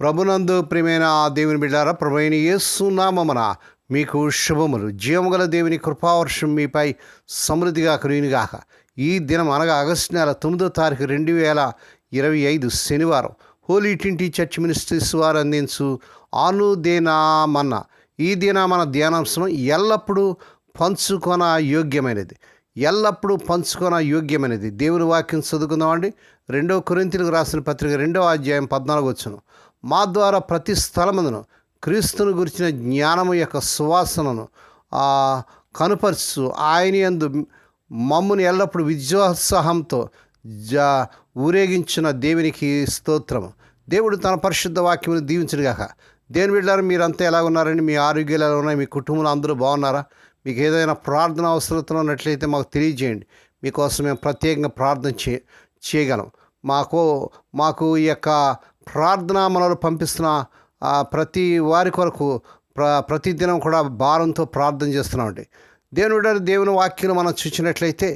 ప్రభునందు ప్రియమైన దేవుని బిడ్డారా ప్రభైన ఏసునామన మీకు శుభములు. జీవముగల దేవుని కృపావర్షం మీపై సమృద్ధిగా కురియునిగాక ఈ దినం అనగా ఆగస్టు నెల తొమ్మిదో తారీఖు రెండు వేల ఇరవై ఐదు శనివారం. హోలీ టింటి చర్చ్ మినిస్ట్రీస్ వారు అందించు ఆనుదేనామన్న ఈ దిన మన ధ్యానాంశం ఎల్లప్పుడూ పంచుకొన యోగ్యమైనది. ఎల్లప్పుడూ పంచుకొన యోగ్యమైనది. దేవుని వాక్యం చదువుకుందామండి. రెండో కొరింతలకు రాసిన పత్రిక రెండో అధ్యాయం పద్నాలుగు వచ్చును మా ద్వారా ప్రతి స్థలమందును క్రీస్తును గురించిన జ్ఞానము యొక్క సువాసనను కనుపరుచు ఆయన యందు మమ్ముని ఎల్లప్పుడూ విద్యోత్సాహంతో జా ఊరేగించిన దేవునికి స్తోత్రము. దేవుడు తన పరిశుద్ధ వాక్యమును దీవించడుగాక దేని బిడ్డారు మీరంతా ఎలా ఉన్నారండి? మీ ఆరోగ్యాలు ఎలా ఉన్నాయి? మీ కుటుంబంలో అందరూ బాగున్నారా? మీకు ఏదైనా ప్రార్థన అవసరం ఉన్నట్లయితే మాకు తెలియజేయండి. మీకోసం మేము ప్రత్యేకంగా ప్రార్థన చే చేయగలం. మాకు మాకు ఈ యొక్క ప్రార్థనా మనలు పంపిస్తున్న ప్రతి వారి కొరకు ప్ర ప్రతిదినం కూడా భారంతో ప్రార్థన చేస్తున్నామండి. దేవుని దేవుని వాక్యం మనం చూసినట్లయితే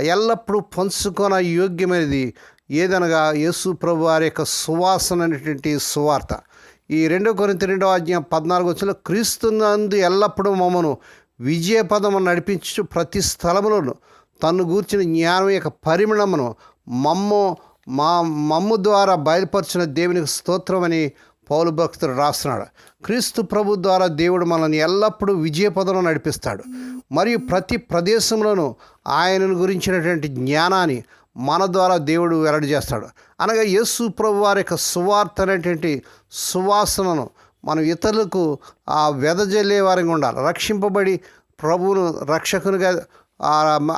ఎల్లప్పుడూ పంచుకొన యోగ్యమైనది ఏదనగా యేసు ప్రభు వారి యొక్క సువాసన అనేటువంటి సువార్త. ఈ రెండో కొరింత రెండో అధ్యాయం పద్నాలుగు వచ్చిన క్రీస్తునందు ఎల్లప్పుడూ మమ్మను విజయపదము నడిపించు ప్రతి స్థలములోను తను గూర్చిన జ్ఞానం యొక్క పరిమళమును మమ్మ మా మమ్ము ద్వారా బయలుపరిచిన దేవునికి స్తోత్రమని పౌలు భక్తుడు రాస్తున్నాడు. క్రీస్తు ప్రభు ద్వారా దేవుడు మనల్ని ఎల్లప్పుడూ విజయపదంలో నడిపిస్తాడు. మరియు ప్రతి ప్రదేశంలోనూ ఆయనను గురించినటువంటి జ్ఞానాన్ని మన ద్వారా దేవుడు వెల్లడి చేస్తాడు. అనగా యేసు ప్రభు వారి యొక్క సువార్త అనేటువంటి సువాసనను మనం ఇతరులకు ఆ వెదజల్లే వారిగా ఉండాలి. రక్షింపబడి ప్రభువును రక్షకునిగా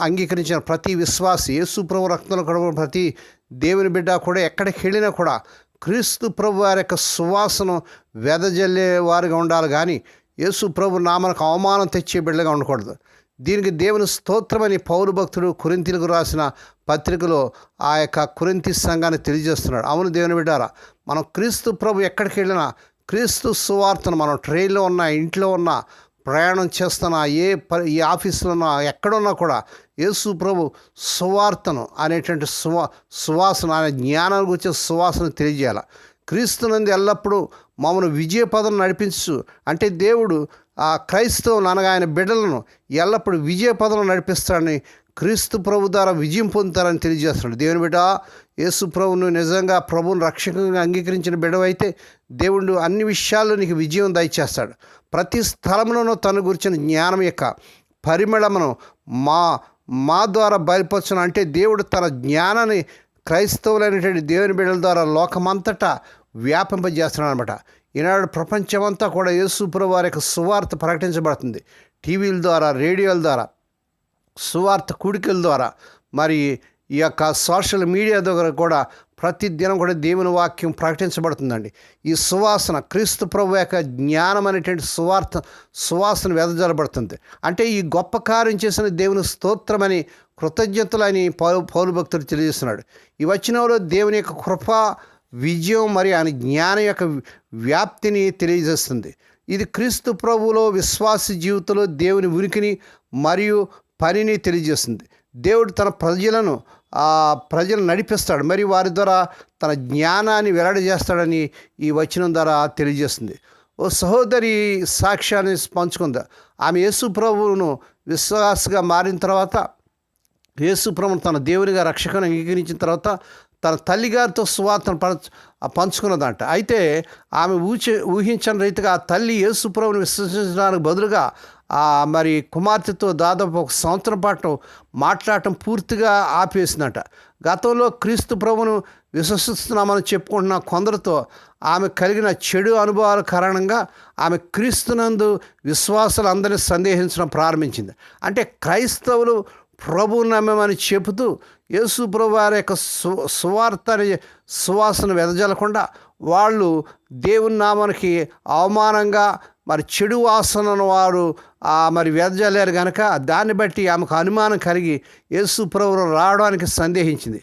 అంగీకరించిన ప్రతి విశ్వాసి యేసు ప్రభు రక్తంలో కడవ ప్రతి దేవుని బిడ్డ కూడా ఎక్కడికి వెళ్ళినా కూడా క్రీస్తు ప్రభు వారి యొక్క సువాసన వెదజల్లే వారిగా ఉండాలి. కానీ యేసు ప్రభు నామనకు అవమానం తెచ్చే బిడ్డగా ఉండకూడదు. దీనికి దేవుని స్తోత్రమని పౌరు భక్తుడు కురింతిలకు రాసిన పత్రికలో ఆ యొక్క కురింతి సంఘాన్ని తెలియజేస్తున్నాడు. అవును దేవుని బిడ్డారా మనం క్రీస్తు ప్రభు ఎక్కడికి వెళ్ళినా క్రీస్తు సువార్తను మనం ట్రైన్లో ఉన్నా ఇంట్లో ఉన్నా ప్రయాణం చేస్తున్నా ఏ ప ఏ ఆఫీసులో ఎక్కడున్నా కూడా యేసు ప్రభు సువార్తను అనేటువంటి సువా సువాసన అనే జ్ఞానానికి వచ్చే సువాసన తెలియజేయాలి. క్రీస్తునందు ఎల్లప్పుడూ మమ్మల్ని విజయపదం నడిపించు. అంటే దేవుడు ఆ క్రైస్తవులు అనగా ఆయన బిడ్డలను ఎల్లప్పుడూ విజయపదం నడిపిస్తాడని క్రీస్తు ప్రభు ద్వారా విజయం పొందుతారని తెలియజేస్తున్నాడు. దేవుని బిడ్డ యేసు ప్రభును నిజంగా ప్రభును రక్షకంగా అంగీకరించిన బిడవైతే దేవుడు అన్ని విషయాల్లో నీకు విజయం దయచేస్తాడు. ప్రతి స్థలంలోనూ తను గురించిన జ్ఞానం యొక్క పరిమళమును మా మా ద్వారా బయలుపరచను. అంటే దేవుడు తన జ్ఞానాన్ని క్రైస్తవులైనటువంటి దేవుని బిడ్డల ద్వారా లోకమంతటా వ్యాపింపజేస్తున్నాడు అనమాట ఈనాడు ప్రపంచమంతా కూడా యేసుప్రభు వారి యొక్క సువార్త ప్రకటించబడుతుంది. టీవీల ద్వారా రేడియోల ద్వారా సువార్త కూడికల ద్వారా. మరి ఈ యొక్క సోషల్ మీడియా ద్వారా కూడా ప్రతిదినం కూడా దేవుని వాక్యం ప్రకటించబడుతుందండి. ఈ సువాసన క్రీస్తు ప్రభు యొక్క జ్ఞానం అనేటువంటి సువార్త సువాసన వెదజల్లబడుతుంది. అంటే ఈ గొప్ప కార్యం చేసిన దేవుని స్తోత్రమని కృతజ్ఞతలని పౌరు పౌరు భక్తుడు తెలియజేస్తున్నాడు. ఈ వచ్చినంలో దేవుని యొక్క కృప విజయం మరియు ఆయన జ్ఞానం యొక్క వ్యాప్తిని తెలియజేస్తుంది. ఇది క్రీస్తు ప్రభువులో విశ్వాస జీవితంలో దేవుని ఉనికిని మరియు పనిని తెలియజేస్తుంది. దేవుడు తన ప్రజలను ఆ ప్రజలు నడిపిస్తాడు. మరి వారి ద్వారా తన జ్ఞానాన్ని వెల్లడి చేస్తాడని ఈ వచనం ద్వారా తెలియజేస్తుంది. ఓ సహోదరి సాక్ష్యాన్ని పంచుకుందా. ఆమె యేసు ప్రభువును విశ్వాసగా మారిన తర్వాత యేసుప్రభును తన దేవునిగా రక్షకను అంగీకరించిన తర్వాత తన తల్లిగారితో సువార్తను పంచుకున్నదంట. అయితే ఆమె ఊచి ఊహించని రీతిగా ఆ తల్లి యేసుప్రభుని విశ్వసించడానికి బదులుగా ఆ మరి కుమార్తెతో దాదాపు ఒక సంవత్సరం పాటు మాట్లాడటం పూర్తిగా ఆపేసిందట. గతంలో క్రీస్తు ప్రభును విశ్వసిస్తున్నామని చెప్పుకుంటున్న కొందరితో ఆమె కలిగిన చెడు అనుభవాల కారణంగా ఆమె క్రీస్తునందు విశ్వాసాలు అందరినీ సందేహించడం ప్రారంభించింది. అంటే క్రైస్తవులు ప్రభు నమ్మమని చెబుతూ యేసు ప్రభు వారి యొక్క సు సువార్త సువాసన వెదజల్లకుండా వాళ్ళు దేవుని నామానికి అవమానంగా మరి చెడు వాసనను వారు మరి వెదజల్లారు కనుక దాన్ని బట్టి ఆమెకు అనుమానం కలిగి యేసు ప్రభు రావడానికి సందేహించింది.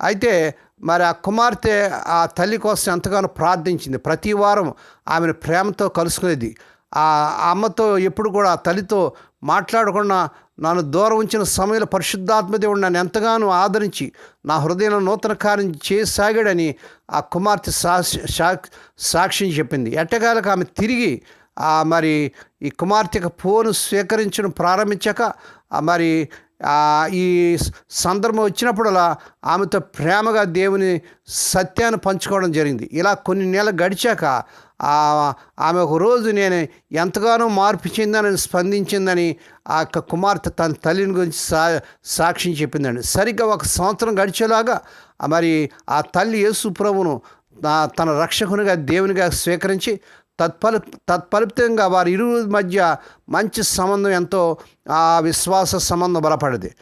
అయితే మరి ఆ కుమార్తె ఆ తల్లి కోసం ఎంతగానో ప్రార్థించింది. ప్రతి వారం ఆమెను ప్రేమతో కలుసుకునేది. ఆ అమ్మతో ఎప్పుడు కూడా ఆ తల్లితో మాట్లాడకుండా నన్ను దూరం ఉంచిన సమయంలో పరిశుద్ధాత్మదేవుడు నన్ను ఎంతగానో ఆదరించి నా హృదయంలో నూతన కార్యం చేయసాగాడని ఆ కుమార్తె సాక్షి సాక్ష్యం చెప్పింది. ఎట్టగాలకు ఆమె తిరిగి ఆ మరి ఈ కుమార్తెకు యొక్క ఫోను స్వీకరించడం ప్రారంభించాక ఆ మరి ఈ సందర్భం వచ్చినప్పుడల్లా ఆమెతో ప్రేమగా దేవుని సత్యాన్ని పంచుకోవడం జరిగింది. ఇలా కొన్ని నెలలు గడిచాక ఆమె ఒక రోజు నేను ఎంతగానో మార్పు చెందానని స్పందించిందని ఆ యొక్క కుమార్తె తన తల్లిని గురించి సా సాక్ష్యం చెప్పిందండి. సరిగ్గా ఒక సంవత్సరం గడిచేలాగా మరి ఆ తల్లి యేసు ప్రభును తన రక్షకునిగా దేవునిగా స్వీకరించి తత్ఫలి తత్ఫలితంగా వారి ఇరు మధ్య మంచి సంబంధం ఎంతో ఆ విశ్వాస సంబంధం బలపడింది.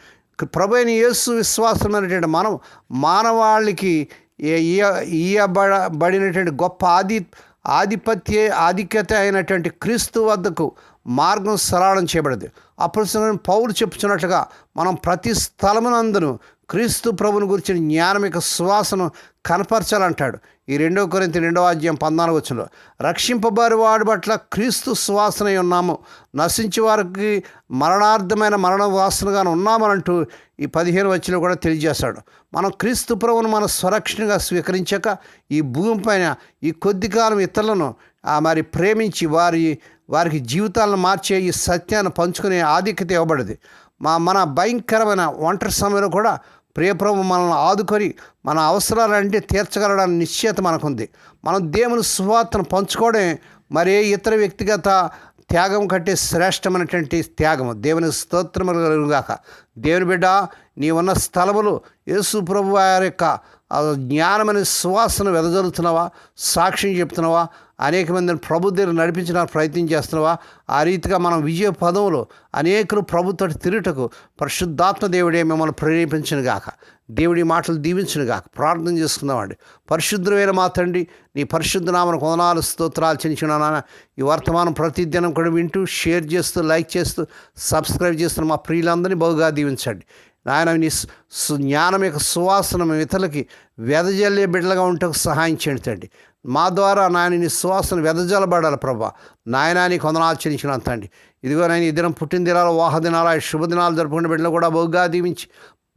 ప్రభు అయిన యేసు విశ్వాసమైనటువంటి మనం మానవాళికి ఏ- ఇయ్య- బడినటువంటి గొప్ప ఆది ఆధిపత్య ఆధిక్యత అయినటువంటి క్రీస్తు వద్దకు మార్గం సరళం చేయబడింది. అప్పుడు పౌరు చెప్పుచున్నట్లుగా మనం ప్రతి స్థలమునందును క్రీస్తు ప్రభుని గురించిన జ్ఞానమిక సువాసను కనపరచాలంటాడు. ఈ రెండో కొరింత రెండో అధ్యాయం పద్నాలుగు వచ్చంలో రక్షింపబారి వాడి పట్ల క్రీస్తు సువాసన ఉన్నాము. నశించి వారికి మరణార్థమైన మరణ వాసనగా ఉన్నామనంటూ ఈ పదిహేను వచ్చిన కూడా తెలియజేస్తాడు మనం క్రీస్తు ప్రభును మన స్వరక్షణగా స్వీకరించాక ఈ భూమిపైన ఈ కొద్ది కాలం ఇతరులను ఆ మరి ప్రేమించి వారి వారికి జీవితాలను మార్చే ఈ సత్యాన్ని పంచుకునే ఆధిక్యత ఇవ్వబడింది. మా మన భయంకరమైన ఒంటరి సమయంలో కూడా ప్రియప్రభు మనల్ని ఆదుకొని మన అవసరాలంటే తీర్చగలడానికి నిశ్చయత మనకుంది. మనం దేవుని సువార్తను పంచుకోవడం మరే ఇతర వ్యక్తిగత త్యాగం కంటే శ్రేష్టమైనటువంటి త్యాగము. దేవుని స్తోత్రములుగాక దేవుని బిడ్డ నీ ఉన్న స్థలములు యేసు ప్రభు వారి యొక్క ఆ జ్ఞానమైన సువాసన వెదజల్లుతున్నావా? సాక్ష్యం చెప్తున్నావా? అనేక మందిని ప్రభు దగ్గర నడిపించడానికి ప్రయత్నం చేస్తున్నావా? ఆ రీతిగా మనం విజయ పదవులు అనేకులు ప్రభుత్వ తిరుటకు పరిశుద్ధాత్మ దేవుడే మిమ్మల్ని ప్రేరేపించను గాక దేవుడి మాటలు దీవించను గాక ప్రార్థన చేసుకుందామండి. పరిశుద్ధమైన మా తండ్రి నీ పరిశుద్ధ నామను కొనాలు స్తోత్రాలు చెందించిన నాన్న. ఈ వర్తమానం ప్రతిదినం కూడా వింటూ షేర్ చేస్తూ లైక్ చేస్తూ సబ్స్క్రైబ్ చేస్తున్న మా ప్రియులందరినీ బహుగా దీవించండి. నాయన నీ జ్ఞానం యొక్క సువాసన మేము ఇతరులకి వెదజల్లే బిడ్డలుగా ఉంటకు సహాయం చేయండి తండ్రి. మా ద్వారా నాయన నీ సువాసన వెదజల్లబడాలి ప్రభా. నాయన నీ కొందనాలు చెల్లించిన తండ్రి. ఇదిగో నేను ఈ దినం పుట్టిన దినాలు వాహ దినాలు ఆ శుభదినాలు జరుపుకునే బిడ్డలు కూడా బొగ్గా దీవించి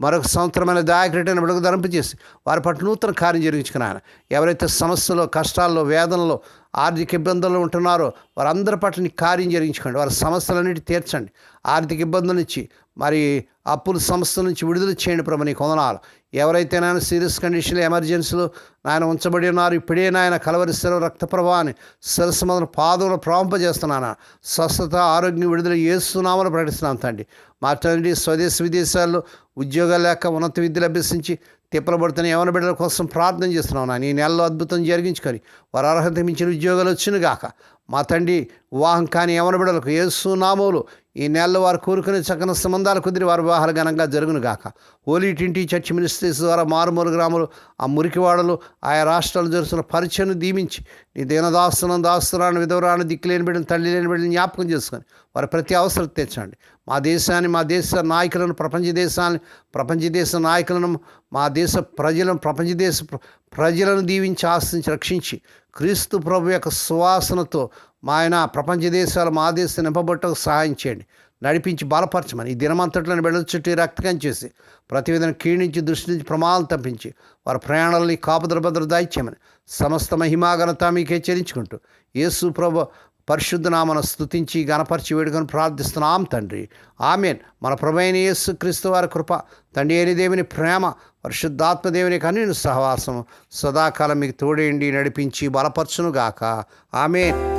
మరొక సంవత్సరమైన దాయకరైన బిడ్డకు ధరింపజేసి వారి పట్ల నూతన కార్యం జరిగించుకుని ఎవరైతే సమస్యలో కష్టాల్లో వేదనలో ఆర్థిక ఇబ్బందుల్లో ఉంటున్నారో వారందరి పట్ల నీ కార్యం జరిగించుకోండి వారి సమస్యలన్నిటి తీర్చండి. ఆర్థిక ఇబ్బందుల నుంచి మరి అప్పుల సంస్థల నుంచి విడుదల చేయండి ప్రభు నీ కొందనాలు ఎవరైతే నాయన సీరియస్ కండిషన్లు ఎమర్జెన్సీలో నాయన ఉంచబడి ఉన్నారు ఇప్పుడే నాయన కలవరి సెలవు రక్త ప్రభావాన్ని శిరస్సు మొదలు పాదములు ప్రాంపజేస్తున్నాను స్వస్థత ఆరోగ్యం విడుదల ఏస్తున్నామని ప్రకటిస్తున్నాను తండ్రి. మా తండ్రి స్వదేశ విదేశాల్లో ఉద్యోగాలు లేక ఉన్నత విద్యలు అభ్యసించి తిప్పలు పడుతున్న యవన బిడ్డల కోసం ప్రార్థన చేస్తున్నావు నాయన. ఈ నెలలో అద్భుతం జరిగించుకొని వారు అర్హత మించిన ఉద్యోగాలు వచ్చినగాక మా తండ్రి వివాహం కాని యవన ఏసు నామములు ఈ నెలలో వారు కోరుకునే చక్కని సంబంధాలు కుదిరి వారి వివాహాలు ఘనంగా జరుగును గాక. హోలీ టింటి చర్చి మినిస్ట్రీస్ ద్వారా మారుమూల గ్రామాలు ఆ మురికివాడలు ఆయా రాష్ట్రాలు జరుగుతున్న పరిచయను దీమించి నీ దీనదాస్తులను దాస్తున్నాను విధవరాను దిక్కులేని బిడ్డను తల్లి లేని బిడ్డను జ్ఞాపకం చేసుకొని వారి ప్రతి అవసరం తెచ్చండి మా దేశాన్ని మా దేశ నాయకులను ప్రపంచ దేశాన్ని ప్రపంచ దేశ నాయకులను మా దేశ ప్రజలను ప్రపంచ దేశ ప్రజలను దీవించి ఆశించి రక్షించి క్రీస్తు ప్రభు యొక్క సువాసనతో మా ఆయన ప్రపంచ దేశాలు మా దేశం నింపబట్టకు సహాయం చేయండి. నడిపించి బలపరచమని ఈ దినమంతట్లను బిడ్డల చుట్టూ రక్తకం చేసి ప్రతివేదన క్షీణించి దృష్టి నుంచి ప్రమాదాలు తప్పించి వారి ప్రయాణాలని కాపుదల భద్ర దాయిచ్యమని సమస్త మహిమాఘనత మీకే చెల్లించుకుంటూ యేసు ప్రభు పరిశుద్ధనామను స్థుతించి గణపరిచి వేడుకొని ప్రార్థిస్తున్నాం తండ్రి. ఆమెన్. మన ప్రభైన యేసు క్రీస్తు వారి కృప తండ్రి అయిన దేవుని ప్రేమ పరిశుద్ధాత్మదేవుని దేవుని కన్ను సహవాసం సదాకాలం మీకు తోడేండి నడిపించి బలపరచునుగాక. ఆమెన్.